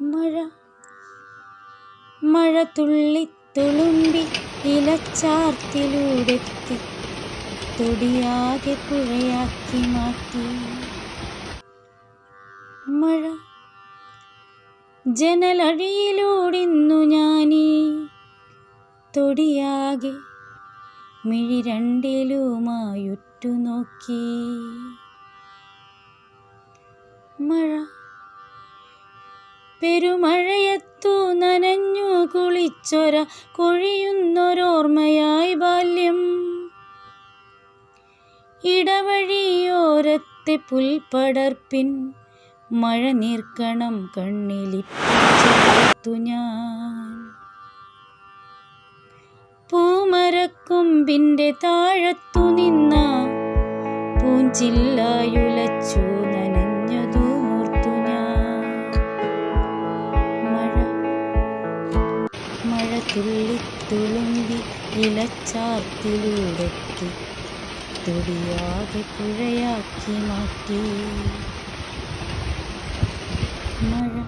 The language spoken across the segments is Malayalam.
മഴ. മഴ തുള്ളി തുളുമ്പി ഇലച്ചാർത്തിലൂടെത്തി തൊടിയാകെ പുഴയാക്കി മാറ്റി. മഴ. ജനലഴിയിലൂടിന്നു ഞാനീ തൊടിയാകെ മിഴി രണ്ടിലുമായുറ്റുനോക്കി. മഴ. പെരുമഴയത്തു നനഞ്ഞു കുളിച്ചൊര കൊഴിയുന്നൊരോർമ്മയായി ബാല്യം. ഇടവഴിയോരത്തെ പുൽപ്പടർപ്പിൻ മഴ നീർക്കണം കണ്ണിലിട്ടു ഞാൻ. പൂമരക്കൊമ്പിന്റെ താഴത്തു നിന്ന പൂഞ്ചില്ലായുലച്ചു മഴ തുള്ളി തുടിയാതെ ഇലച്ചാർത്തിലൂടെത്തി തൊടിയാകെ പുഴയാക്കി മാറ്റി. മഴ.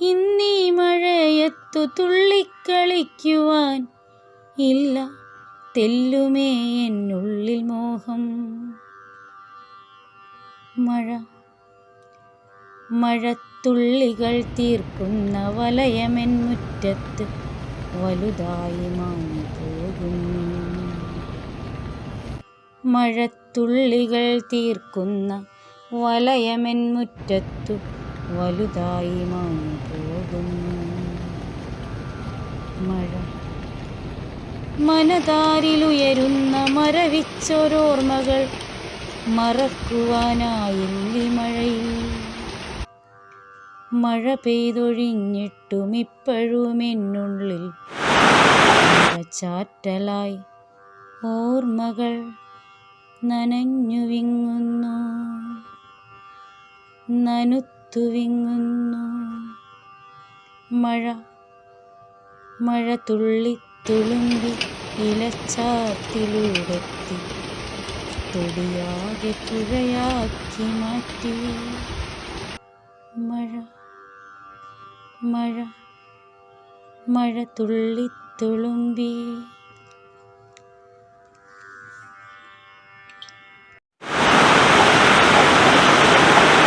ഇന്നീ മഴയത്തു തുള്ളിക്കളിക്കുവാൻ ഇല്ല തെല്ലുമേ എന്നുള്ളിൽ മോഹം. മഴ. മഴ മഴത്തുള്ളികൾ തീർക്കുന്ന വലയമെൻ മുറ്റത്ത് വലുതായി മാഞ്ഞു പോകുന്നു മഴത്തുള്ളികൾ തീർക്കുന്ന വലയമെൻ മുറ്റത്തു വലുതായി മാഞ്ഞു പോകുന്നു മഴ മനതാരിലുയരുന്ന മരവിച്ചൊരോർമ്മകൾ മറക്കുവാനായില്ലി. മഴ പെയ്തൊഴിഞ്ഞിട്ടും ഇപ്പോഴും എന്നുള്ളിൽ ചാറ്റലായി ഓർമ്മകൾ നനഞ്ഞുവിങ്ങുന്നു വിങ്ങുന്നു. നനുത്തു വിങ്ങുന്നു. മഴ മഴ തുള്ളി തുളുമ്പി ഇലച്ചാത്തിലൂടെത്തി. തൊടിയാകെ പുഴയാക്കി മാറ്റി. മഴ മഴ തുള്ളി തുളുമ്പി.